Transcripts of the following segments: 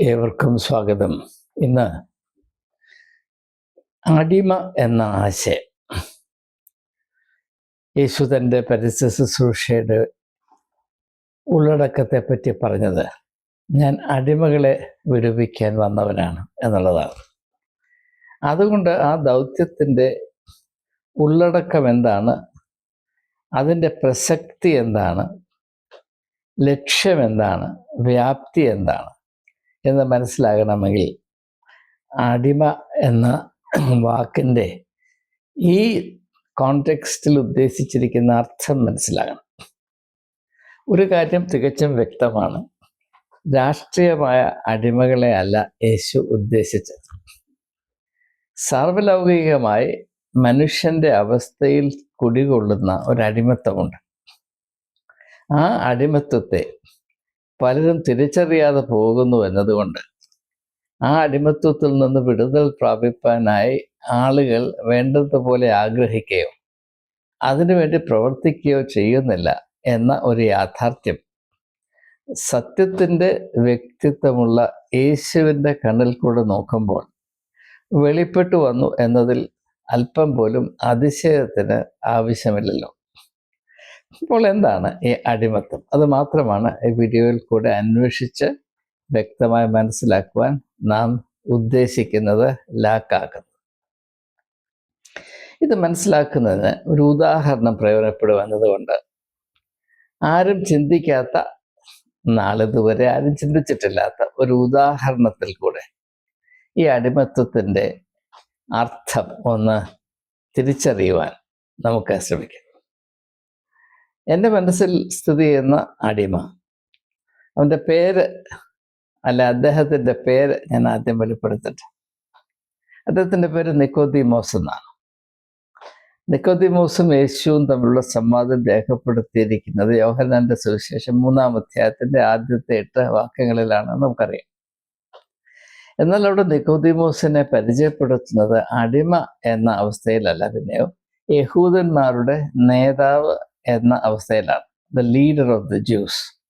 ഏവർക്കും സ്വാഗതം. ഇന്ന് അടിമ എന്ന ആശയം. യേശു തന്റെ പരിസ്ഥിതി ശുശ്രൂഷയുടെ ഉള്ളടക്കത്തെ പറ്റി പറഞ്ഞത് ഞാൻ അടിമകളെ വിടുവിക്കാൻ വന്നവനാണ് എന്നുള്ളതാണ്. അതുകൊണ്ട് ആ ദൗത്യത്തിന്റെ ഉള്ളടക്കം എന്താണ് അതിന്റെ പ്രസക്തി എന്താണ് ലക്ഷ്യം എന്താണ് വ്യാപ്തി എന്താണ് എന്ന് മനസ്സിലാകണമെങ്കിൽ അടിമ എന്ന വാക്കിന്റെ ഈ കോണ്ടെക്സ്റ്റിൽ ഉദ്ദേശിച്ചിരിക്കുന്ന അർത്ഥം മനസ്സിലാകണം. ഒരു കാര്യം തികച്ചും വ്യക്തമാണ്. രാഷ്ട്രീയമായ അടിമകളെ അല്ല യേശു ഉദ്ദേശിച്ചത്. സാർവലൗകികമായി മനുഷ്യന്റെ അവസ്ഥയിൽ കുടികൊള്ളുന്ന ഒരു ഒരടിമത്തമുണ്ട് ആ അടിമത്വത്തെ പലരും തിരിച്ചറിയാതെ പോകുന്നു എന്നതുകൊണ്ട് ആ അടിമത്വത്തിൽ നിന്ന് വിടുതൽ പ്രാപിപ്പാനായി ആളുകൾ വേണ്ടതുപോലെ ആഗ്രഹിക്കുകയോ അതിനുവേണ്ടി പ്രവർത്തിക്കുകയോ ചെയ്യുന്നില്ല എന്ന ഒരു യാഥാർത്ഥ്യം. സത്യത്തിന്റെ വ്യക്തിത്വമുള്ള യേശുവിന്റെ കണ്ണിൽ കൂടെ നോക്കുമ്പോൾ വെളിപ്പെട്ടു വന്നു എന്നതിൽ അല്പം പോലും അതിശയത്തിന് ആവശ്യമില്ലല്ലോ. അപ്പോൾ എന്താണ് ഈ അടിമത്തം? അത് മാത്രമാണ് ഈ വീഡിയോയിൽ കൂടെ അന്വേഷിച്ച് വ്യക്തമായി മനസ്സിലാക്കുവാൻ നാം ഉദ്ദേശിക്കുന്നത് ലാക്കാക്കുന്നത്. ഇത് മനസ്സിലാക്കുന്നതിന് ഒരു ഉദാഹരണം പ്രയോജനപ്പെടുവന്നതുകൊണ്ട് ആരും ചിന്തിക്കാത്ത നാളിതുവരെ ആരും ചിന്തിച്ചിട്ടില്ലാത്ത ഒരു ഉദാഹരണത്തിൽ കൂടെ ഈ അടിമത്വത്തിന്റെ അർത്ഥം ഒന്ന് തിരിച്ചറിയുവാൻ നമുക്ക് ശ്രമിക്കാം. എന്റെ മനസ്സിൽ സ്ഥിതി ചെയ്യുന്ന അടിമ. അവന്റെ പേര് അല്ല അദ്ദേഹത്തിന്റെ പേര് ഞാൻ ആദ്യം വെളിപ്പെടുത്തട്ടെ. അദ്ദേഹത്തിന്റെ പേര് നിക്കോദിമോസ് എന്നാണ്. നിക്കോദിമോസും യേശുവും തമ്മിലുള്ള സംവാദം രേഖപ്പെടുത്തിയിരിക്കുന്നത് യോഹനാന്റെ സുവിശേഷം മൂന്നാം അധ്യായത്തിന്റെ ആദ്യത്തെ എട്ട് വാക്യങ്ങളിലാണ് നമുക്കറിയാം. എന്നാൽ അവിടെ നിക്കോദിമോസിനെ പരിചയപ്പെടുത്തുന്നത് അടിമ എന്ന അവസ്ഥയിലല്ല. പിന്നെയോ യഹൂദന്മാരുടെ നേതാവ് എന്ന അവസ്ഥയിലാണ്. The leader of the Jews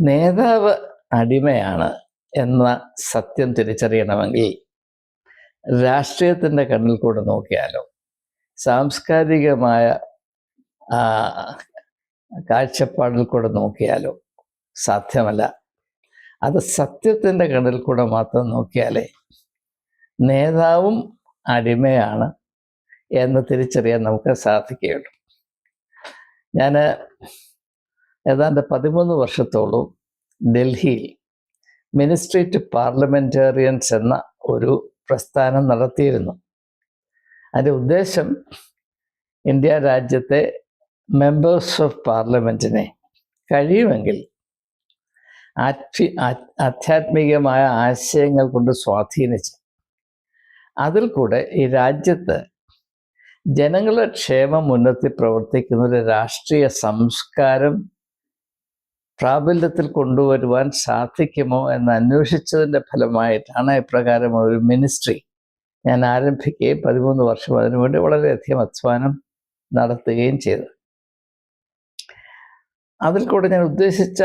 നേതാവ് അടിമയാണ് എന്ന സത്യം തിരിച്ചറിയണമെങ്കിൽ രാഷ്ട്രീയത്തിന്റെ കണ്ണിൽ കൂടെ നോക്കിയാലോ? സാംസ്കാരികമായ കാഴ്ചപ്പാടിൽ കൂടെ നോക്കിയാലോ? സാധ്യമല്ല. അത് സത്യത്തിന്റെ കണ്ണിൽ കൂടെ മാത്രം നോക്കിയാലേ നേതാവും അടിമയാണ് എന്ന് തിരിച്ചറിയാൻ നമുക്ക് സാധിക്കുകയുള്ളൂ. ഞാൻ ഏതാണ്ട് പതിമൂന്ന് വർഷത്തോളം ഡൽഹിയിൽ മിനിസ്ട്രി ടു പാർലമെന്റേറിയൻസ് എന്ന ഒരു പ്രസ്ഥാനം നടത്തിയിരുന്നു. അതിന്റെ ഉദ്ദേശം ഇന്ത്യ രാജ്യത്തെ മെമ്പേഴ്സ് ഓഫ് പാർലമെന്റിനെ കഴിയുമെങ്കിൽ ആത്മി ആധ്യാത്മികമായ ആശയങ്ങൾ കൊണ്ട് സ്വാധീനിച്ച് അതിൽ കൂടെ ഈ രാജ്യത്ത് ജനങ്ങളുടെ ക്ഷേമം മുന്നത്തി പ്രവർത്തിക്കുന്ന ഒരു രാഷ്ട്രീയ സംസ്കാരം പ്രാബല്യത്തിൽ കൊണ്ടുവരുവാൻ സാധിക്കുമോ എന്ന് അന്വേഷിച്ചതിന്റെ ഫലമായിട്ടാണ് ഇപ്രകാരം ഒരു മിനിസ്ട്രി ഞാൻ ആരംഭിക്കുകയും പതിമൂന്ന് വർഷം അതിനുവേണ്ടി വളരെയധികം അധ്വാനം നടത്തുകയും ചെയ്തു. അതിൽ കൂടെ ഞാൻ ഉദ്ദേശിച്ച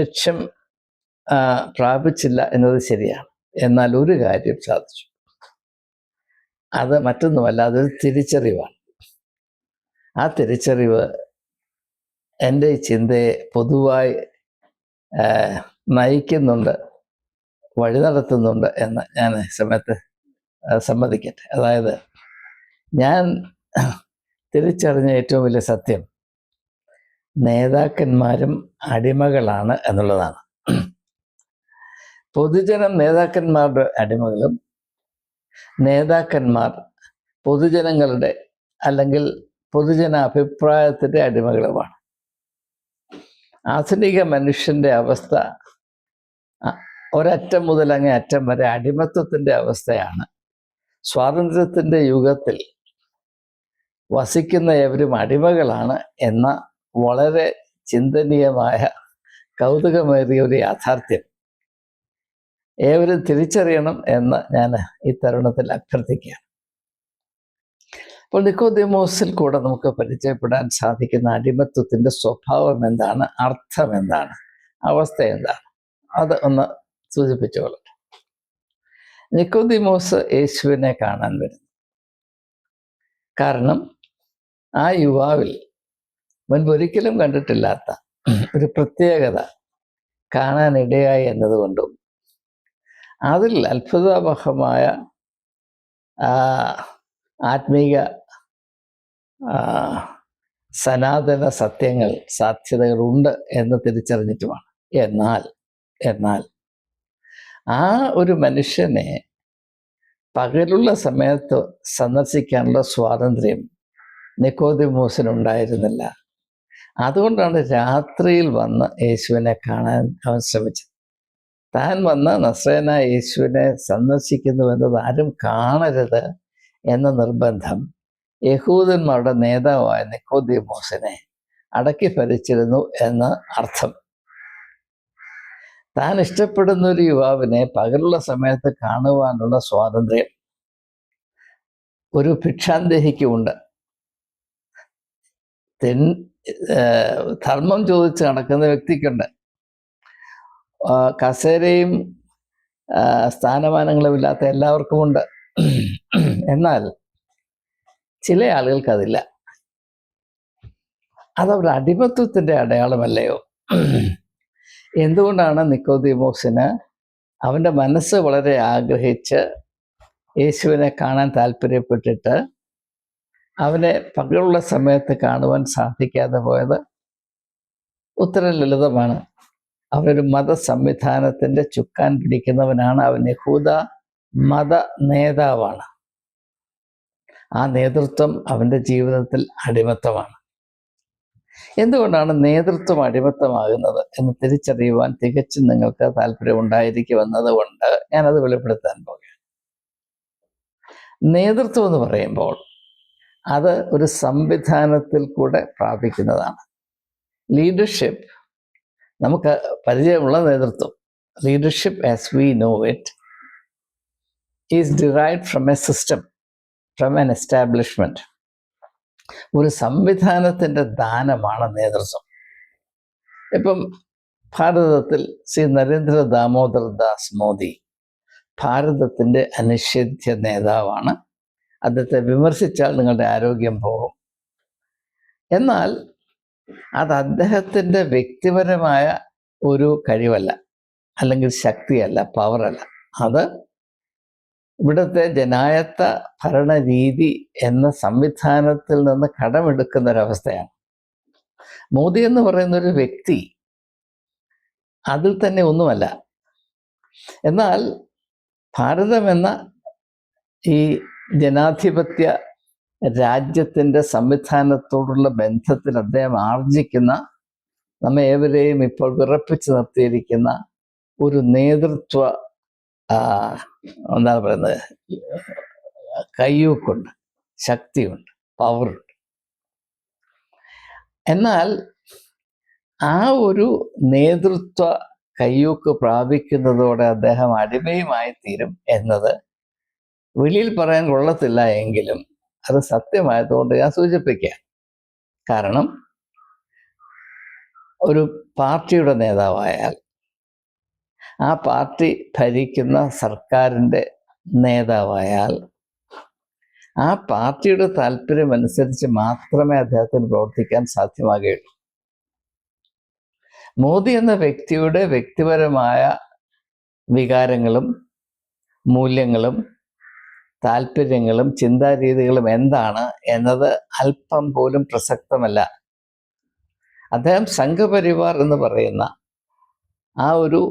ലക്ഷ്യം പ്രാപിച്ചില്ല എന്നത് ശരിയാണ്. എന്നാൽ ഒരു കാര്യം സാധിച്ചു. അത് മറ്റൊന്നുമല്ല അതൊരു തിരിച്ചറിവാണ്. ആ തിരിച്ചറിവ് എന്റെ ചിന്തയെ പൊതുവായി നയിക്കുന്നുണ്ട് വഴി നടത്തുന്നുണ്ട് എന്ന് ഞാൻ സമയത്ത് സമ്മതിക്കട്ടെ. അതായത് ഞാൻ തിരിച്ചറിഞ്ഞ ഏറ്റവും വലിയ സത്യം നേതാക്കന്മാരും അടിമകളാണ് എന്നുള്ളതാണ്. പൊതുജനം നേതാക്കന്മാരുടെ അടിമകളും നേതാക്കന്മാർ പൊതുജനങ്ങളുടെ അല്ലെങ്കിൽ പൊതുജന അഭിപ്രായത്തിന്റെ അടിമകളുമാണ്. ആധുനിക മനുഷ്യന്റെ അവസ്ഥ ഒരറ്റം മുതൽ അങ്ങേ അറ്റം വരെ അടിമത്വത്തിന്റെ അവസ്ഥയാണ്. സ്വാതന്ത്ര്യത്തിന്റെ യുഗത്തിൽ വസിക്കുന്ന എവരും അടിമകളാണ് എന്ന വളരെ ചിന്തനീയമായ കൗതുകമേറിയ ഒരു യാഥാർത്ഥ്യം. ഏവരും തിരിച്ചറിയണം എന്ന് ഞാൻ ഈ തരുണത്തിൽ അഭ്യർത്ഥിക്കുകയാണ്. അപ്പോൾ നിക്കോദിമോസിൽ കൂടെ നമുക്ക് പരിചയപ്പെടാൻ സാധിക്കുന്ന അടിമത്വത്തിന്റെ സ്വഭാവം എന്താണ്? അർത്ഥം എന്താണ്? അവസ്ഥ എന്താണ്? അത് ഒന്ന് സൂചിപ്പിച്ചുകൊള്ളട്ടെ നിക്കോദിമോസ് യേശുവിനെ കാണാൻ വരുന്നു. കാരണം ആ യുവാവിൽ മുൻപൊരിക്കലും കണ്ടിട്ടില്ലാത്ത ഒരു പ്രത്യേകത കാണാനിടയായി എന്നതുകൊണ്ടും അതിൽ അത്ഭുതാവഹമായ ആത്മീക സനാതന സത്യങ്ങൾ സാധ്യതകളുണ്ട് എന്ന് തിരിച്ചറിഞ്ഞിട്ടുമാണ്. എന്നാൽ എന്നാൽ ആ ഒരു മനുഷ്യനെ പകലുള്ള സമയത്ത് സന്ദർശിക്കാനുള്ള സ്വാതന്ത്ര്യം നിക്കോദിമോസിനുണ്ടായിരുന്നില്ല. അതുകൊണ്ടാണ് രാത്രിയിൽ വന്ന് യേശുവിനെ കാണാൻ അവൻ ശ്രമിച്ചത്. താൻ വന്ന് നസ്രേന യേശുവിനെ സന്ദർശിക്കുന്നുവെന്നത് ആരും കാണരുത് എന്ന നിർബന്ധം യഹൂദന്മാരുടെ നേതാവായ നിക്കോദിമോസിനെ അടക്കി ഭരിച്ചിരുന്നു എന്ന് അർത്ഥം. താൻ ഇഷ്ടപ്പെടുന്ന ഒരു യുവാവിനെ പകലുള്ള സമയത്ത് കാണുവാനുള്ള സ്വാതന്ത്ര്യം ഒരു ഭിക്ഷാന്തേഹിക്കുമുണ്ട്. തെൻ ധർമ്മം ചോദിച്ച് നടക്കുന്ന വ്യക്തിക്കുണ്ട്. കസേരയും സ്ഥാനമാനങ്ങളും ഇല്ലാത്ത എല്ലാവർക്കും ഉണ്ട്. എന്നാൽ ചില ആളുകൾക്ക് അതില്ല. അതവരുടെ അടിമത്വത്തിന്റെ അടയാളമല്ലയോ? എന്തുകൊണ്ടാണ് നിക്കോദിമോസിന് അവന്റെ മനസ്സ് വളരെ ആഗ്രഹിച്ച് യേശുവിനെ കാണാൻ താല്പര്യപ്പെട്ടിട്ട് അവനെ പകലുള്ള സമയത്ത് കാണുവാൻ സാധിക്കാതെ പോയത്? ഉത്തരം ലളിതമാണ്. അവനൊരു മത സംവിധാനത്തിന്റെ ചുക്കാൻ പിടിക്കുന്നവനാണ് അവൻ. യഹൂദ മത നേതാവാണ്. ആ നേതൃത്വം അവന്റെ ജീവിതത്തിൽ അടിമത്തമാണ്. എന്തുകൊണ്ടാണ് നേതൃത്വം അടിമത്തമാകുന്നത് എന്ന് തിരിച്ചറിയുവാൻ തികച്ചും നിങ്ങൾക്ക് താല്പര്യമുണ്ടായിരിക്കുമെന്നത് കൊണ്ട് ഞാനത് വെളിപ്പെടുത്താൻ പോകുകയാണ് നേതൃത്വം എന്ന് പറയുമ്പോൾ അത് ഒരു സംവിധാനത്തിൽ കൂടെ പ്രാപിക്കുന്നതാണ്. ലീഡർഷിപ്പ് നമുക്ക് പരിചയമുള്ള നേതൃത്വം. Leadership as we know it is derive from a system from an establishment ഒരു സംവിധാനത്തിന്റെ ദാനമാണ് നേതൃത്വം. ഇപ്പം ഭാരതത്തിൽ ശ്രീ നരേന്ദ്ര ദാമോദർ ദാസ് മോദി ഭാരതത്തിന്റെ അനിഷേധ്യ നേതാവാണ്. അദ്ദേഹത്തെ വിമർശിച്ചാൽ നിങ്ങളുടെ ആരോഗ്യം പോകും. എന്നാൽ അത് അദ്ദേഹത്തിന്റെ വ്യക്തിപരമായ ഒരു കഴിവല്ല അല്ലെങ്കിൽ ശക്തിയല്ല പവറല്ല അത് ഇവിടുത്തെ ജനായത്ത ഭരണരീതി എന്ന സംവിധാനത്തിൽ നിന്ന് കടമെടുക്കുന്ന ഒരവസ്ഥയാണ് മോദി എന്ന് പറയുന്ന ഒരു വ്യക്തി അതിൽ തന്നെ ഒന്നുമല്ല. എന്നാൽ ഭാരതമെന്ന ഈ ജനാധിപത്യ രാജ്യത്തിന്റെ സംവിധാനത്തോടുള്ള ബന്ധത്തിൽ അദ്ദേഹം ആർജിക്കുന്ന നമ്മെ ഏവരെയും ഇപ്പോൾ വിറപ്പിച്ച് നിർത്തിയിരിക്കുന്ന ഒരു നേതൃത്വ എന്താണ് പറയുന്നത്? കയ്യൂക്കുണ്ട് ശക്തിയുണ്ട് പവറുണ്ട്. എന്നാൽ ആ ഒരു നേതൃത്വ കയ്യൂക്ക് പ്രാപിക്കുന്നതോടെ അദ്ദേഹം അടിമയുമായി തീരും എന്നത് വെളിയിൽ പറയാൻ കൊള്ളത്തില്ല എങ്കിലും അത് സത്യമായതുകൊണ്ട് ഞാൻ സൂചിപ്പിക്കുക കാരണം ഒരു പാർട്ടിയുടെ നേതാവായാൽ ആ പാർട്ടി ഭരിക്കുന്ന സർക്കാരിന്റെ നേതാവായാൽ ആ പാർട്ടിയുടെ താല്പര്യമനുസരിച്ച് മാത്രമേ അദ്ദേഹത്തിന് പ്രവർത്തിക്കാൻ സാധ്യമാകുകയുള്ളൂ. മോദി എന്ന വ്യക്തിയുടെ വ്യക്തിപരമായ വികാരങ്ങളും മൂല്യങ്ങളും താല്പര്യങ്ങളും ചിന്താരീതികളും എന്താണ് എന്നത് അല്പം പോലും പ്രസക്തമല്ല. അദ്ദേഹം സംഘപരിവാർ എന്ന് പറയുന്ന ആ ഒരു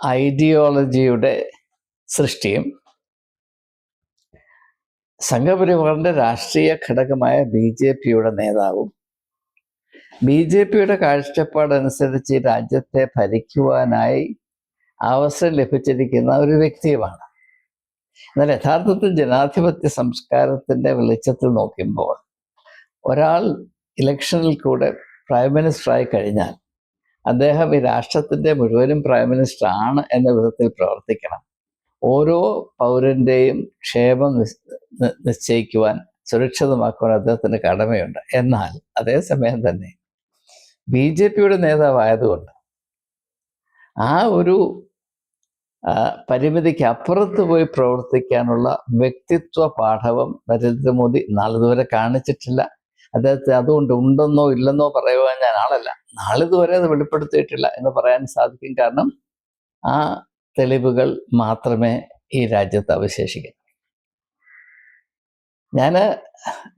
ഐഡിയോളജിയുടെ സൃഷ്ടിയും സംഘപരിവാറിന്റെ രാഷ്ട്രീയ ഘടകമായ ബി ജെ പിയുടെ നേതാവും ബി ജെ പിയുടെ കാഴ്ചപ്പാടനുസരിച്ച് രാജ്യത്തെ ഭരിക്കുവാനായി അവസരം ലഭിച്ചിരിക്കുന്ന ഒരു വ്യക്തിയുമാണ്. എന്നാൽ യഥാർത്ഥത്തിൽ ജനാധിപത്യ സംസ്കാരത്തിന്റെ വെളിച്ചത്തിൽ നോക്കുമ്പോൾ ഒരാൾ ഇലക്ഷനിൽ കൂടെ പ്രൈം മിനിസ്റ്ററായി കഴിഞ്ഞാൽ അദ്ദേഹം ഈ രാഷ്ട്രത്തിന്റെ മുഴുവനും പ്രൈം മിനിസ്റ്റർ ആണ് എന്ന വിധത്തിൽ പ്രവർത്തിക്കണം. ഓരോ പൗരന്റെയും ക്ഷേമം നിശ്ചയിക്കുവാൻ സുരക്ഷിതമാക്കുവാൻ അദ്ദേഹത്തിന് കടമയുണ്ട്. എന്നാൽ അതേസമയം തന്നെ ബി ജെ പിയുടെ നേതാവായതുകൊണ്ട് ആ ഒരു പരിമിതിക്ക് അപ്പുറത്ത് പോയി പ്രവർത്തിക്കാനുള്ള വ്യക്തിത്വ പാഠവും നരേന്ദ്രമോദി നാളിതുവരെ കാണിച്ചിട്ടില്ല. അദ്ദേഹത്തെ അതുകൊണ്ട് ഉണ്ടെന്നോ ഇല്ലെന്നോ പറയുവാൻ ഞാൻ ആളല്ല. നാളിതുവരെ അത് വെളിപ്പെടുത്തിയിട്ടില്ല എന്ന് പറയാൻ സാധിക്കും. കാരണം ആ തെളിവുകൾ മാത്രമേ ഈ രാജ്യത്ത് അവശേഷിക്കൂ. ഞാൻ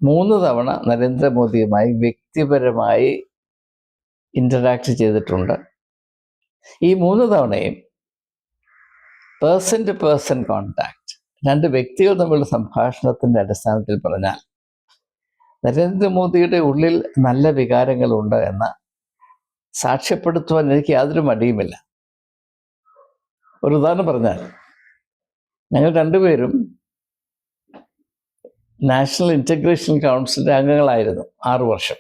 മൂന്ന് തവണ നരേന്ദ്രമോദിയുമായി വ്യക്തിപരമായി ഇന്ററാക്ട് ചെയ്തിട്ടുണ്ട്. ഈ മൂന്ന് തവണയും പേഴ്സൺ ടു പേഴ്സൺ കോണ്ടാക്ട് രണ്ട് വ്യക്തികൾ തമ്മിലുള്ള സംഭാഷണത്തിന്റെ അടിസ്ഥാനത്തിൽ പറഞ്ഞാൽ നരേന്ദ്രമോദിയുടെ ഉള്ളിൽ നല്ല വികാരങ്ങളുണ്ട് എന്ന് സാക്ഷ്യപ്പെടുത്തുവാൻ എനിക്ക് യാതൊരു മടിയുമില്ല. ഒരു ഉദാഹരണം പറഞ്ഞാൽ ഞങ്ങൾ രണ്ടുപേരും നാഷണൽ ഇന്റഗ്രേഷൻ കൗൺസിലിന്റെ അംഗങ്ങളായിരുന്നു ആറു വർഷം.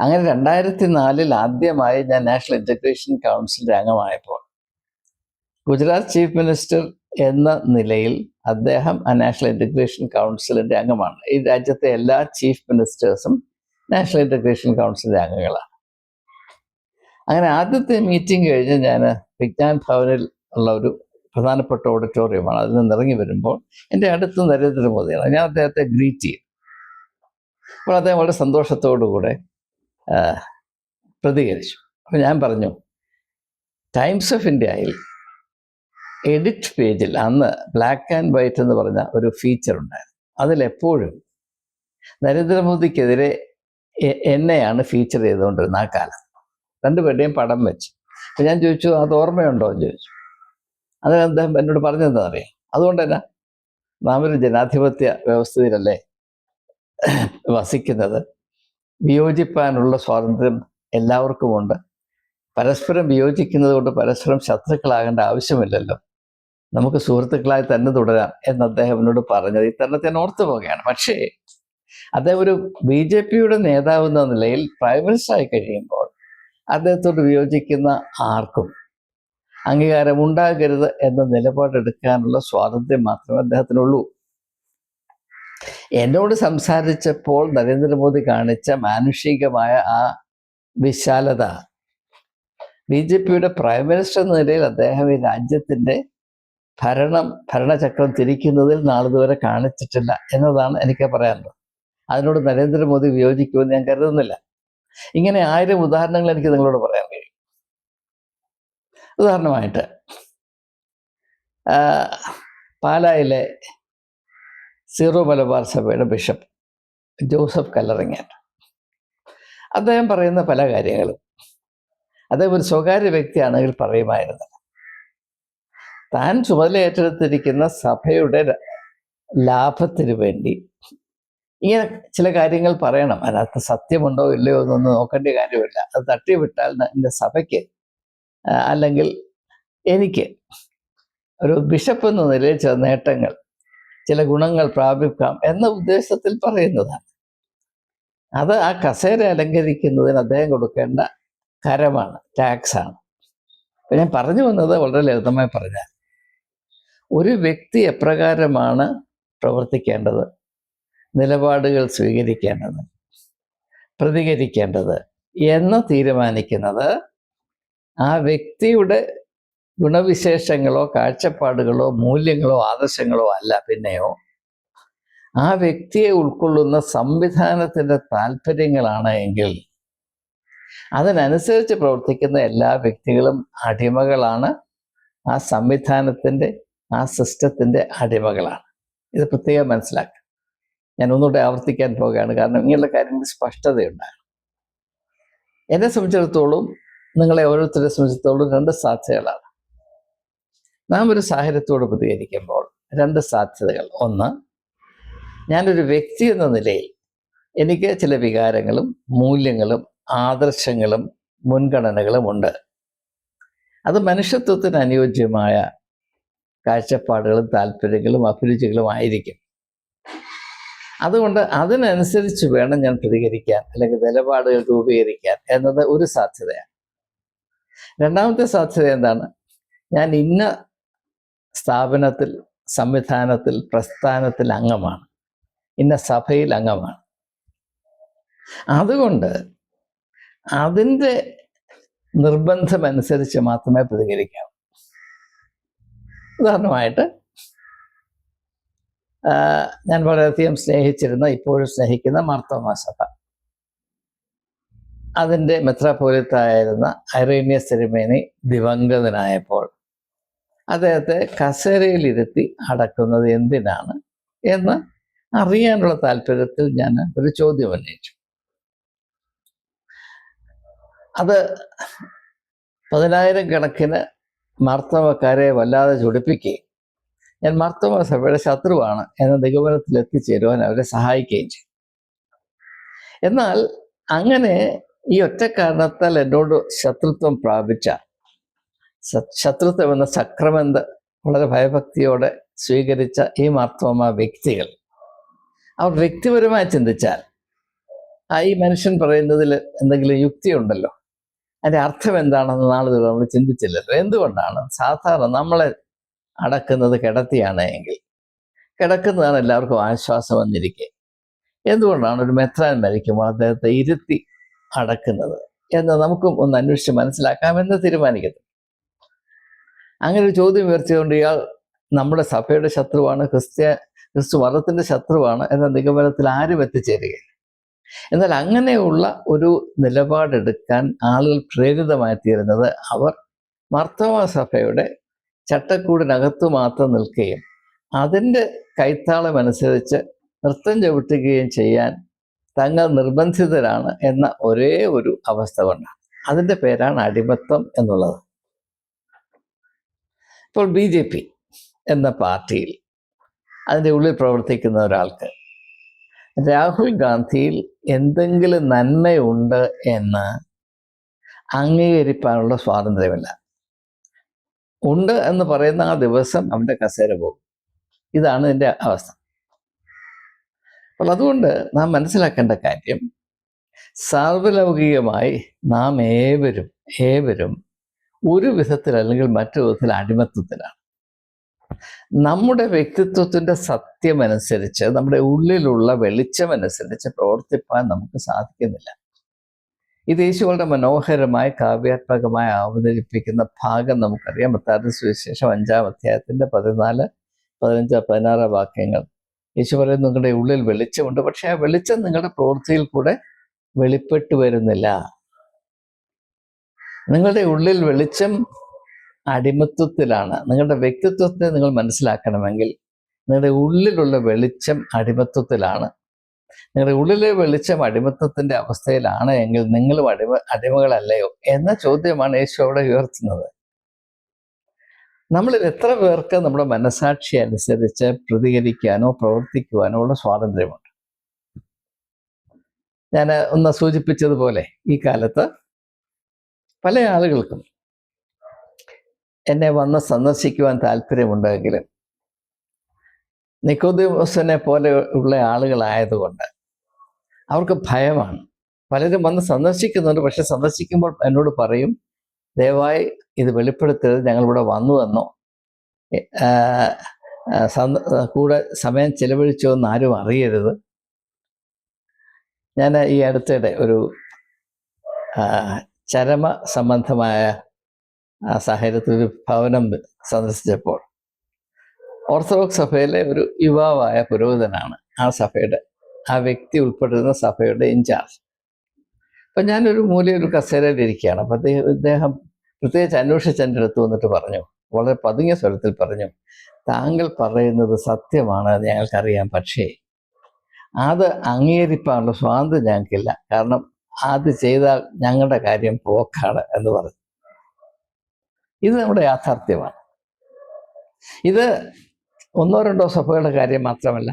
അങ്ങനെ രണ്ടായിരത്തി നാലിൽ ആദ്യമായി ഞാൻ നാഷണൽ ഇന്റഗ്രേഷൻ കൗൺസിലിന്റെ അംഗമായപ്പോൾ ഗുജറാത്ത് ചീഫ് മിനിസ്റ്റർ എന്ന നിലയിൽ അദ്ദേഹം നാഷണൽ ഇന്റഗ്രേഷൻ കൗൺസിലിന്റെ അംഗമാണ്. ഈ രാജ്യത്തെ എല്ലാ ചീഫ് മിനിസ്റ്റേഴ്സും നാഷണൽ ഇന്റഗ്രേഷൻ കൗൺസിലിന്റെ അംഗങ്ങളാണ്. അങ്ങനെ ആദ്യത്തെ മീറ്റിംഗ് കഴിഞ്ഞ് ഞാൻ വിജ്ഞാൻ ഭവനിൽ ഉള്ള ഒരു പ്രധാനപ്പെട്ട ഓഡിറ്റോറിയമാണ് അതിൽ നിന്ന് ഇറങ്ങി വരുമ്പോൾ എന്റെ അടുത്ത് നരേന്ദ്രമോദിയാണ്. ഞാൻ അദ്ദേഹത്തെ ഗ്രീറ്റ് ചെയ്തു. അപ്പോൾ അദ്ദേഹം വളരെ സന്തോഷത്തോടു കൂടെ പ്രതികരിച്ചു. അപ്പോൾ ഞാൻ പറഞ്ഞു ടൈംസ് ഓഫ് ഇന്ത്യയിൽ എഡിറ്റ് പേജിൽ അന്ന് ബ്ലാക്ക് ആൻഡ് വൈറ്റ് എന്ന് പറഞ്ഞ ഒരു ഫീച്ചർ ഉണ്ടായിരുന്നു. അതിലെപ്പോഴും നരേന്ദ്രമോദിക്കെതിരെ എന്നെയാണ് ഫീച്ചർ ചെയ്തുകൊണ്ടിരുന്ന ആ കാലം രണ്ടുപേരുടെയും പടം വെച്ച്. അപ്പം ഞാൻ ചോദിച്ചു അത് ഓർമ്മയുണ്ടോ? എന്ന് ചോദിച്ചു. അതിന് അദ്ദേഹം എന്നോട് പറഞ്ഞതെന്ന് അറിയാം അതുകൊണ്ട് തന്നെ നാം ഒരു ജനാധിപത്യ വ്യവസ്ഥയിലല്ലേ വസിക്കുന്നത്? വിയോജിപ്പാനുള്ള സ്വാതന്ത്ര്യം എല്ലാവർക്കുമുണ്ട്. പരസ്പരം വിയോജിക്കുന്നത് കൊണ്ട് പരസ്പരം ശത്രുക്കളാകേണ്ട ആവശ്യമില്ലല്ലോ. നമുക്ക് സുഹൃത്തുക്കളായി തന്നെ തുടരാം എന്ന് അദ്ദേഹം എന്നോട് പറഞ്ഞത്. ഇത്തരണത്തെ ഞാൻ ഓർത്തു പോവുകയാണ്. പക്ഷേ അദ്ദേഹം ഒരു ബി ജെ പിയുടെ നേതാവ് എന്ന നിലയിൽ പ്രൈം മിനിസ്റ്റർ ആയി കഴിയുമ്പോൾ അദ്ദേഹത്തോട് വിയോജിക്കുന്ന ആർക്കും അംഗീകാരം ഉണ്ടാകരുത് എന്ന നിലപാടെടുക്കാനുള്ള സ്വാതന്ത്ര്യം മാത്രമേ അദ്ദേഹത്തിനുള്ളൂ. എന്നോട് സംസാരിച്ചപ്പോൾ നരേന്ദ്രമോദി കാണിച്ച മാനുഷികമായ ആ വിശാലത ബി ജെ പിയുടെ പ്രൈം മിനിസ്റ്റർ എന്ന നിലയിൽ അദ്ദേഹം ഈ രാജ്യത്തിന്റെ ഭരണം ഭരണചക്രം തിരിക്കുന്നതിൽ നാളിതുവരെ കാണിച്ചിട്ടില്ല എന്നതാണ് എനിക്ക് പറയാനുള്ളത്. അതിനോട് നരേന്ദ്രമോദി വിയോജിക്കുമെന്ന് ഞാൻ കരുതുന്നില്ല. ഇങ്ങനെ ആയിരം ഉദാഹരണങ്ങൾ എനിക്ക് നിങ്ങളോട് പറയാൻ കഴിയും. ഉദാഹരണമായിട്ട് പാലായിലെ സീറോ മലബാർ സഭയുടെ ബിഷപ്പ് ജോസഫ് കല്ലറിങ്ങൻ. അദ്ദേഹം പറയുന്ന പല കാര്യങ്ങളും. അദ്ദേഹം ഒരു സ്വകാര്യ വ്യക്തിയാണെങ്കിൽ പറയുമായിരുന്നില്ല. താൻ ചുമതല ഏറ്റെടുത്തിരിക്കുന്ന സഭയുടെ ലാഭത്തിന് വേണ്ടി. ഇങ്ങനെ ചില കാര്യങ്ങൾ പറയണം. അതിനകത്ത് സത്യമുണ്ടോ ഇല്ലയോ എന്നൊന്നും നോക്കേണ്ട കാര്യമില്ല. അത് തട്ടിവിട്ടാൽ എന്റെ സഭയ്ക്ക് അല്ലെങ്കിൽ എനിക്ക്. ഒരു ബിഷപ്പ് എന്ന നിലയിൽ ചില നേട്ടങ്ങൾ ചില ഗുണങ്ങൾ പ്രാപിക്കാം എന്ന ഉദ്ദേശത്തിൽ പറയുന്നതാണ്. അത് ആ കസേര അലങ്കരിക്കുന്നതിന് അദ്ദേഹം കൊടുക്കേണ്ട കരമാണ് ടാക്സ് ആണ് അപ്പൊ ഞാൻ പറഞ്ഞു വന്നത് വളരെ ലളിതമായി പറഞ്ഞാൽ ഒരു വ്യക്തി എപ്രകാരമാണ് പ്രവർത്തിക്കേണ്ടത്? നിലപാടുകൾ സ്വീകരിക്കേണ്ടത്? പ്രതികരിക്കേണ്ടത്? എന്ന് തീരുമാനിക്കുന്നത് ആ വ്യക്തിയുടെ ഗുണവിശേഷങ്ങളോ കാഴ്ചപ്പാടുകളോ മൂല്യങ്ങളോ ആദർശങ്ങളോ അല്ല. പിന്നെയോ ആ വ്യക്തിയെ ഉൾക്കൊള്ളുന്ന സംവിധാനത്തിന്റെ താല്പര്യങ്ങളാണ് എങ്കിൽ അതിനനുസരിച്ച് പ്രവർത്തിക്കുന്ന എല്ലാ വ്യക്തികളും അടിമകളാണ്. ആ സംവിധാനത്തിന്റെ ആ സിസ്റ്റത്തിന്റെ അടിമകളാണ്. ഇത് പ്രത്യേകം മനസ്സിലാക്കുക. ഞാൻ ഒന്നുകൂടെ ആവർത്തിക്കാൻ പോകുകയാണ് കാരണം ഇങ്ങനെയുള്ള കാര്യങ്ങൾ സ്പഷ്ടതയുണ്ടാകും. എന്നെ സംബന്ധിച്ചിടത്തോളം നിങ്ങളെ ഓരോരുത്തരെ സംബന്ധിച്ചിടത്തോളം രണ്ട് സാധ്യതകളാണ്. നാം ഒരു സാഹചര്യത്തോട് പ്രതികരിക്കുമ്പോൾ രണ്ട് സാധ്യതകൾ. ഒന്ന് ഞാനൊരു വ്യക്തി എന്ന നിലയിൽ എനിക്ക് ചില വികാരങ്ങളും മൂല്യങ്ങളും ആദർശങ്ങളും മുൻഗണനകളും ഉണ്ട്. അത് മനുഷ്യത്വത്തിന് അനുയോജ്യമായ കാഴ്ചപ്പാടുകളും താല്പര്യങ്ങളും അഭിരുചികളും ആയിരിക്കും. അതുകൊണ്ട് അതിനനുസരിച്ച് വേണം ഞാൻ പ്രതികരിക്കാൻ അല്ലെങ്കിൽ നിലപാടുകൾ രൂപീകരിക്കാൻ എന്നത് ഒരു സാധ്യതയാണ്. രണ്ടാമത്തെ സാധ്യത എന്താണ്? ഞാൻ ഇന്ന സ്ഥാപനത്തിൽ സംവിധാനത്തിൽ പ്രസ്ഥാനത്തിൽ അംഗമാണ്. ഇന്ന സഭയിൽ അംഗമാണ്. അതുകൊണ്ട് അതിന്റെ നിർബന്ധമനുസരിച്ച് മാത്രമേ പ്രതികരിക്കാവൂ. ഉദാഹരണമായിട്ട് ഞാൻ വളരെയധികം സ്നേഹിച്ചിരുന്ന ഇപ്പോഴും സ്നേഹിക്കുന്ന മാർത്തോമാ സഭ. അതിന്റെ മെത്രാപോലിത്തായിരുന്ന ഐറേനിയസ് തിരുമേനി ദിവംഗതനായപ്പോൾ അദ്ദേഹത്തെ കസേരയിലിരുത്തി അടക്കുന്നത് എന്തിനാണ് എന്ന് അറിയാനുള്ള താല്പര്യത്തിൽ ഞാൻ ഒരു ചോദ്യം ഉന്നയിച്ചു. അത് പതിനായിരം കണക്കിന് മാർത്തവക്കാരെ വല്ലാതെ ചൊടിപ്പിക്കുകയും ഞാൻ മർത്തവ സഭയുടെ ശത്രുവാണ് എന്ന നിഗമനത്തിൽ എത്തിച്ചേരുവാൻ അവരെ സഹായിക്കുകയും ചെയ്തു. എന്നാൽ അങ്ങനെ ഈ ഒറ്റ കാരണത്താൽ എന്നോട് ശത്രുത്വം പ്രാപിച്ച ശത്രുത്വം എന്ന സക്രമെന്ത് വളരെ ഭയഭക്തിയോടെ സ്വീകരിച്ച ഈ മാർത്തോമ വ്യക്തികൾ. അവർ വ്യക്തിപരമായി ചിന്തിച്ചാൽ ആ ഈ മനുഷ്യൻ പറയുന്നതിൽ എന്തെങ്കിലും യുക്തിയുണ്ടല്ലോ. അതിന്റെ അർത്ഥം എന്താണെന്ന് നാളെ നമ്മൾ ചിന്തിച്ചില്ലല്ലോ എന്തുകൊണ്ടാണ്? സാധാരണ നമ്മളെ അടക്കുന്നത് കിടത്തിയാണ് എങ്കിൽ. കിടക്കുന്നതാണ് എല്ലാവർക്കും ആശ്വാസം വന്നിരിക്കെ. എന്തുകൊണ്ടാണ് ഒരു മെത്രാൻ മരിക്കുമ്പോൾ അദ്ദേഹത്തെ ഇരുത്തി അടക്കുന്നത്? എന്ന് നമുക്കും ഒന്ന് അന്വേഷിച്ച് മനസ്സിലാക്കാമെന്ന് തീരുമാനിക്കുന്നു. അങ്ങനെ ഒരു ചോദ്യം ഉയർത്തിയതുകൊണ്ട് ഇയാൾ നമ്മുടെ സഭയുടെ ശത്രുവാണ് ക്രിസ്ത്യ ക്രിസ്തു മതത്തിന്റെ ശത്രുവാണ് എന്ന നിഗമനത്തിൽ ആരും എത്തിച്ചേരുകയില്ല. എന്നാൽ അങ്ങനെയുള്ള ഒരു നിലപാടെടുക്കാൻ ആളുകൾ പ്രേരിതമായി തീരുന്നത് അവർ മർത്തവ സഭയുടെ ചട്ടക്കൂടിനകത്തു മാത്രം നിൽക്കുകയും അതിന്റെ കൈത്താളം അനുസരിച്ച് നൃത്തം ചവിട്ടുകയും ചെയ്യാൻ തങ്ങൾ നിർബന്ധിതരാണ് എന്ന ഒരേ ഒരു അവസ്ഥ കൊണ്ടാണ്. അതിന്റെ പേരാണ് അടിമത്തം എന്നുള്ളത്. ഇപ്പോൾ ബി ജെ പി എന്ന പാർട്ടിയിൽ അതിന്റെ ഉള്ളിൽ പ്രവർത്തിക്കുന്ന ഒരാൾക്ക് രാഹുൽ ഗാന്ധിയിൽ എന്തെങ്കിലും നന്മയുണ്ട് എന്ന് അംഗീകരിക്കാനുള്ള സ്വാതന്ത്ര്യമില്ല. ഉണ്ട് എന്ന് പറയുന്ന ആ ദിവസം അവന്റെ കസേര പോകും. ഇതാണ് ഇതിന്റെ അവസ്ഥ. അപ്പോൾ അതുകൊണ്ട് നാം മനസ്സിലാക്കേണ്ട കാര്യം സാർവലൗകികമായി നാം ഏവരും ഏവരും ഒരു വിധത്തിൽ അല്ലെങ്കിൽ മറ്റു വിധത്തിൽ അടിമത്വത്തിലാണ് നമ്മുടെ വ്യക്തിത്വത്തിന്റെ സത്യമനുസരിച്ച് നമ്മുടെ ഉള്ളിലുള്ള വെളിച്ചമനുസരിച്ച് പ്രവർത്തിപ്പാൻ നമുക്ക് സാധിക്കുന്നില്ല. ഇത് യേശുവളുടെ മനോഹരമായ കാവ്യാത്മകമായി അവതരിപ്പിക്കുന്ന ഭാഗം നമുക്കറിയാം. മത്താരുടെ സുവിശേഷം അഞ്ചാം അധ്യായത്തിന്റെ പതിനാല് പതിനഞ്ച് പതിനാറ് വാക്യങ്ങൾ. യേശു പറയുന്നത് നിങ്ങളുടെ ഉള്ളിൽ വെളിച്ചമുണ്ട്. പക്ഷെ ആ വെളിച്ചം നിങ്ങളുടെ പ്രവൃത്തിയിൽ കൂടെ വെളിപ്പെട്ടു വരുന്നില്ല. നിങ്ങളുടെ ഉള്ളിൽ വെളിച്ചം അടിമത്വത്തിലാണ്. നിങ്ങളുടെ വ്യക്തിത്വത്തെ നിങ്ങൾ മനസ്സിലാക്കണമെങ്കിൽ നിങ്ങളുടെ ഉള്ളിലുള്ള വെളിച്ചം അടിമത്വത്തിലാണ്. നിങ്ങളുടെ ഉള്ളിലെ വെളിച്ചം അടിമത്വത്തിന്റെ അവസ്ഥയിലാണ് എങ്കിൽ നിങ്ങളും അടിമ അടിമകളല്ലയോ എന്ന ചോദ്യമാണ് യേശു അവിടെ ഉയർത്തുന്നത്. നമ്മളിൽ എത്ര പേർക്ക് നമ്മുടെ മനസാക്ഷി അനുസരിച്ച് പ്രതികരിക്കാനോ പ്രവർത്തിക്കുവാനോ ഉള്ള സ്വാതന്ത്ര്യമുണ്ട്? ഞാൻ ഒന്ന് സൂചിപ്പിച്ചതുപോലെ ഈ കാലത്ത് പല ആളുകൾക്കും എന്നെ വന്ന് സന്ദർശിക്കുവാൻ താല്പര്യമുണ്ടെങ്കിലും നിക്കോദിമോസിനെ പോലെ ഉള്ള ആളുകളായതുകൊണ്ട് അവർക്ക് ഭയമാണ്. പലരും വന്ന് സന്ദർശിക്കുന്നുണ്ട്. പക്ഷെ സന്ദർശിക്കുമ്പോൾ എന്നോട് പറയും ദയവായി ഇത് വെളിപ്പെടുത്തരുത്. ഞങ്ങളിവിടെ വന്നു എന്നോ കൂടെ സമയം ചെലവഴിച്ചോ എന്ന് ആരും അറിയരുത്. ഞാൻ ഈ അടുത്തിടെ ഒരു ചരമ സംബന്ധമായ ആ സാഹചര്യത്തിൽ ഒരു ഭവനം സന്ദർശിച്ചപ്പോൾ. ഓർത്തഡോക്സ് സഭയിലെ ഒരു യുവാവായ പുരോഹിതനാണ് ആ സഭയുടെ ആ വ്യക്തി ഉൾപ്പെട്ടിരുന്ന സഭയുടെ ഇൻചാർജ് അപ്പം ഞാനൊരു മൂലയിൽ ഒരു കസേരയിൽ ഇരിക്കുകയാണ്. അപ്പം അദ്ദേഹം ഇദ്ദേഹം പ്രത്യേകിച്ച് അന്വേഷിച്ച് എന്റെ അടുത്ത് വന്നിട്ട് പറഞ്ഞു വളരെ പതുങ്ങിയ സ്വരത്തിൽ പറഞ്ഞു താങ്കൾ പറയുന്നത് സത്യമാണ് ഞങ്ങൾക്കറിയാം പക്ഷേ അത് അംഗീകരിക്കാനുള്ള സ്വാതന്ത്ര്യം ഞങ്ങൾക്കില്ല. കാരണം അത് ചെയ്താൽ ഞങ്ങളുടെ കാര്യം പോക്കാണ് എന്ന് പറഞ്ഞു. ഇത് നമ്മുടെ യാഥാർത്ഥ്യമാണ്. ഇത് ഒന്നോ രണ്ടോ സഭകളുടെ കാര്യം മാത്രമല്ല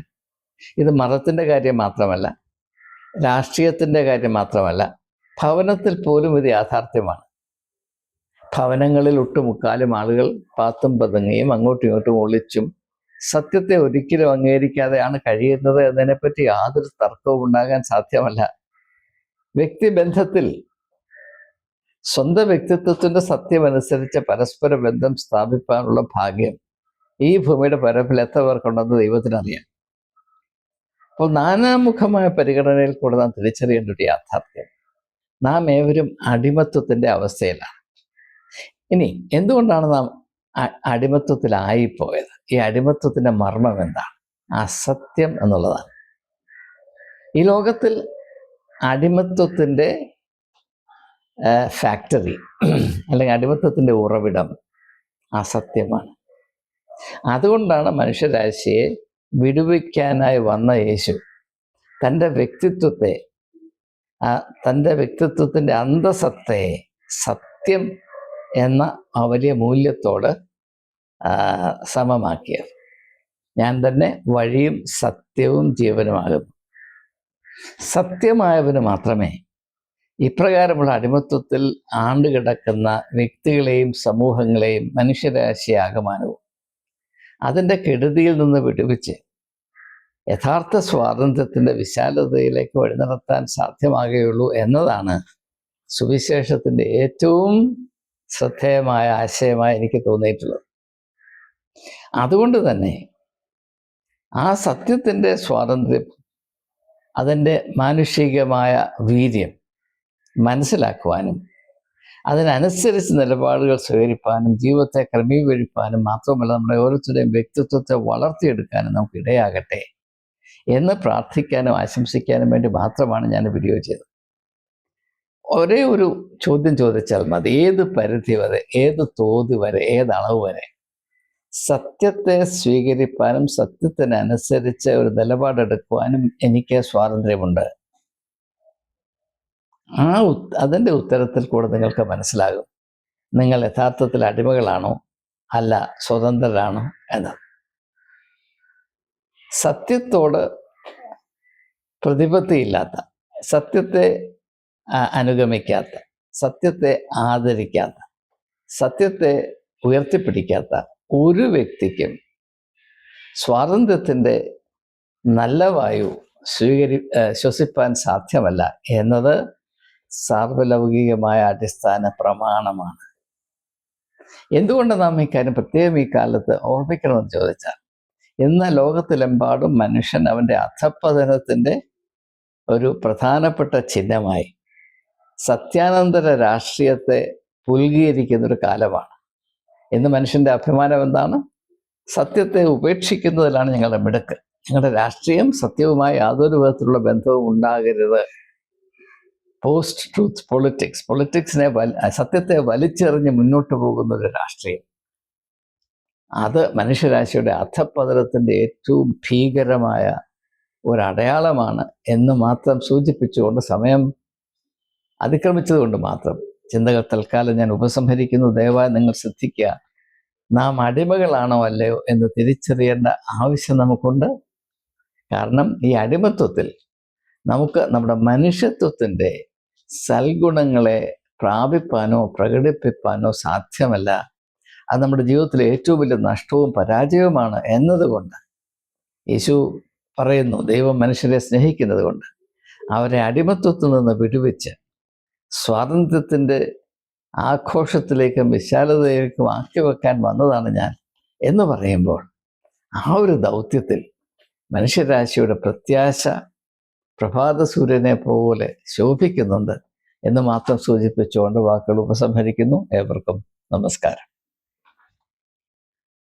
ഇത് മതത്തിന്റെ കാര്യം മാത്രമല്ല രാഷ്ട്രീയത്തിന്റെ കാര്യം മാത്രമല്ല ഭവനത്തിൽ പോലും ഇത് യാഥാർത്ഥ്യമാണ്. ഭവനങ്ങളിൽ ഒട്ടുമുക്കാലും ആളുകൾ പാത്തും പതുങ്ങുകയും അങ്ങോട്ടും ഇങ്ങോട്ടും ഒളിച്ചും സത്യത്തെ ഒരിക്കലും അംഗീകരിക്കാതെയാണ് കഴിയുന്നത് എന്നതിനെപ്പറ്റി യാതൊരു തർക്കവും ഉണ്ടാകാൻ സാധ്യമല്ല. വ്യക്തിബന്ധത്തിൽ സ്വന്തം വ്യക്തിത്വത്തിന്റെ സത്യമനുസരിച്ച് പരസ്പര ബന്ധം സ്ഥാപിക്കാനുള്ള ഭാഗ്യം ഈ ഭൂമിയുടെ പരപ്പിൽ എത്ര പേർക്കുണ്ടെന്ന് ദൈവത്തിനറിയാം. അപ്പോൾ നാനാമുഖമായ പരിഗണനയിൽ കൂടെ നാം തിരിച്ചറിയേണ്ട ഒരു യാഥാർത്ഥ്യം. നാം ഏവരും അടിമത്വത്തിന്റെ അവസ്ഥയിലാണ്. ഇനി എന്തുകൊണ്ടാണ് നാം അടിമത്വത്തിലായിപ്പോയത്? ഈ അടിമത്വത്തിന്റെ മർമ്മം എന്താണ്? അസത്യം എന്നുള്ളതാണ്. ഈ ലോകത്തിൽ അടിമത്വത്തിന്റെ ഫാക്ടറി അല്ലെങ്കിൽ അടിമത്തത്തിന്റെ ഉറവിടം അസത്യമാണ്. അതുകൊണ്ടാണ് മനുഷ്യരാശിയെ വിടുവിക്കാനായി വന്ന യേശു തന്റെ വ്യക്തിത്വത്തെ തന്റെ വ്യക്തിത്വത്തിന്റെ അന്തസത്തെ സത്യം എന്ന വലിയ മൂല്യത്തോട് സമമാക്കിയത്. ഞാൻ തന്നെ വഴിയും സത്യവും ജീവനുമാകുന്നു. സത്യമായവന് മാത്രമേ ഇപ്രകാരമുള്ള അടിമത്വത്തിൽ ആണ്ടുകിടക്കുന്ന വ്യക്തികളെയും സമൂഹങ്ങളെയും മനുഷ്യരാശി ആകമാനവും അതിന്റെ കെടുതിയിൽ നിന്ന് വിടുവിച്ച് യഥാർത്ഥ സ്വാതന്ത്ര്യത്തിന്റെ വിശാലതയിലേക്ക് വഴി നടത്താൻ സാധ്യമാകുകയുള്ളൂ എന്നതാണ് സുവിശേഷത്തിന്റെ ഏറ്റവും ശ്രദ്ധേയമായ ആശയമായി എനിക്ക് തോന്നിയിട്ടുള്ളത്. അതുകൊണ്ട് തന്നെ ആ സത്യത്തിന്റെ സ്വാതന്ത്ര്യം അതിന്റെ മാനുഷികമായ വീര്യം മനസ്സിലാക്കുവാനും അതിനനുസരിച്ച് നിലപാടുകൾ സ്വീകരിപ്പാനും ജീവിതത്തെ ക്രമീകരിപ്പാനും മാത്രമല്ല നമ്മുടെ ഓരോരുത്തരുടെയും വ്യക്തിത്വത്തെ വളർത്തിയെടുക്കാനും നമുക്ക് ഇടയാകട്ടെ എന്ന് പ്രാർത്ഥിക്കാനും ആശംസിക്കാനും വേണ്ടി മാത്രമാണ് ഞാൻ വീഡിയോ ചെയ്തത്. ഒരേ ഒരു ചോദ്യം ചോദിച്ചാൽ മതി. ഏത് പരിധി വരെ ഏത് തോത് വരെ ഏത് വരെ? സത്യത്തെ സ്വീകരിപ്പാനും സത്യത്തിനനുസരിച്ച് ഒരു നിലപാടെടുക്കുവാനും എനിക്ക് സ്വാതന്ത്ര്യമുണ്ട്. ആ അതിന്റെ ഉത്തരത്തിൽ കൂടെ നിങ്ങൾക്ക് മനസ്സിലാകും. നിങ്ങൾ യഥാർത്ഥത്തിൽ അടിമകളാണോ? അല്ല സ്വതന്ത്രരാണോ എന്ന്. സത്യത്തോട് പ്രതിപത്തിയില്ലാത്ത സത്യത്തെ അനുഗമിക്കാത്ത സത്യത്തെ ആദരിക്കാത്ത സത്യത്തെ ഉയർത്തിപ്പിടിക്കാത്ത ഒരു വ്യക്തിക്കും സ്വാതന്ത്ര്യത്തിന്റെ നല്ല വായു സ്വീകരി ശ്വസിപ്പാൻ സാധ്യമല്ല എന്നത് സാർവലൗകികമായ അടിസ്ഥാന പ്രമാണമാണ്. എന്തുകൊണ്ട് നാം ഇക്കാര്യം പ്രത്യേകം ഈ കാലത്ത് ഓർമ്മിക്കണമെന്ന് ചോദിച്ചാൽ ഇന്ന് ലോകത്തിലെമ്പാടും മനുഷ്യൻ അവന്റെ അധപ്പതനത്തിന്റെ ഒരു പ്രധാനപ്പെട്ട ചിഹ്നമായി സത്യാനന്തര രാഷ്ട്രീയത്തെ പുൽകീകരിക്കുന്ന ഒരു കാലമാണ്. ഇന്ന് മനുഷ്യന്റെ അഭിമാനം എന്താണ്? സത്യത്തെ ഉപേക്ഷിക്കുന്നതിലാണ് ഞങ്ങളുടെ മിടുക്ക്. ഞങ്ങളുടെ രാഷ്ട്രീയം സത്യവുമായി യാതൊരു വിധത്തിലുള്ള ബന്ധവും ഉണ്ടാകരുത് പോസ്റ്റ് ട്രൂത്ത് പൊളിറ്റിക്സ്. പൊളിറ്റിക്സിനെ വല സത്യത്തെ വലിച്ചെറിഞ്ഞ് മുന്നോട്ട് പോകുന്ന ഒരു രാഷ്ട്രീയം. അത് മനുഷ്യരാശിയുടെ അധപ്പതനത്തിന്റെ ഏറ്റവും ഭീകരമായ ഒരടയാളമാണ് എന്ന് മാത്രം സൂചിപ്പിച്ചുകൊണ്ട് സമയം അതിക്രമിച്ചതുകൊണ്ട് മാത്രം. ചിന്തകൾ തൽക്കാലം ഞാൻ ഉപസംഹരിക്കുന്നു. ദയവായി നിങ്ങൾ ശ്രദ്ധിക്കുക. നാം അടിമകളാണോ അല്ലയോ എന്ന് തിരിച്ചറിയേണ്ട ആവശ്യം നമുക്കുണ്ട്. കാരണം ഈ അടിമത്വത്തിൽ നമുക്ക് നമ്മുടെ മനുഷ്യത്വത്തിന്റെ സൽഗുണങ്ങളെ പ്രാപിപ്പാനോ പ്രകടിപ്പിപ്പാനോ സാധ്യമല്ല. അത് നമ്മുടെ ജീവിതത്തിലെ ഏറ്റവും വലിയ നഷ്ടവും പരാജയവുമാണ് എന്നതുകൊണ്ട്. യേശു പറയുന്നു ദൈവം മനുഷ്യരെ സ്നേഹിക്കുന്നത് കൊണ്ട്. അവരെ അടിമത്വത്തിൽ നിന്ന് വിടുവിച്ച് സ്വാതന്ത്ര്യത്തിന്റെ ആഘോഷത്തിലേക്കും വിശാലതയിലേക്കും ആക്കി വെക്കാൻ വന്നതാണ് ഞാൻ എന്ന് പറയുമ്പോൾ ആ ഒരു ദൗത്യത്തിൽ മനുഷ്യരാശിയുടെ പ്രത്യാശ പ്രഭാത സൂര്യനെ പോലെ ശോഭിക്കുന്നുണ്ട് എന്ന് മാത്രം സൂചിപ്പിച്ചുകൊണ്ട് വാക്കുകൾ ഉപസംഹരിക്കുന്നു. ഏവർക്കും നമസ്കാരം.